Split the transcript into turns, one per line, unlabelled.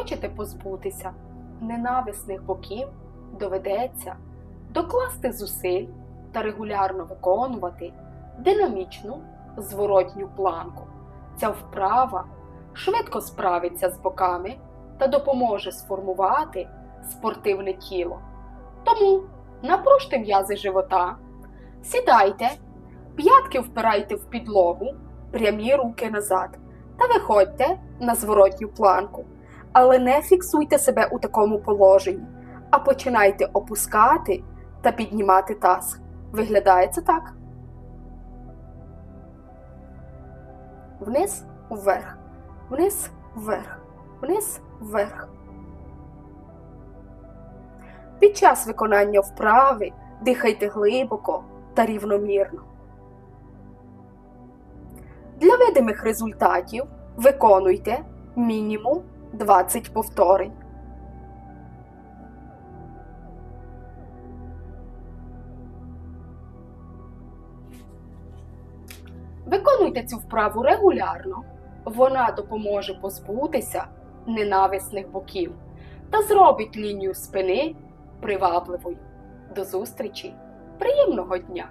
Хочете позбутися ненависних боків, доведеться докласти зусиль та регулярно виконувати динамічну зворотню планку. Ця вправа швидко справиться з боками та допоможе сформувати спортивне тіло. Тому напружте м'язи живота, сідайте, п'ятки впирайте в підлогу, прямі руки назад та виходьте на зворотню планку. Але не фіксуйте себе у такому положенні, а починайте опускати та піднімати таз. Виглядає це так. Вниз, вверх, вниз, вверх, вниз, вверх. Під час виконання вправи дихайте глибоко та рівномірно. Для видимих результатів виконуйте мінімум 20 повторень. Виконуйте цю вправу регулярно. Вона допоможе позбутися ненависних боків та зробить лінію спини привабливою. До зустрічі! Приємного дня!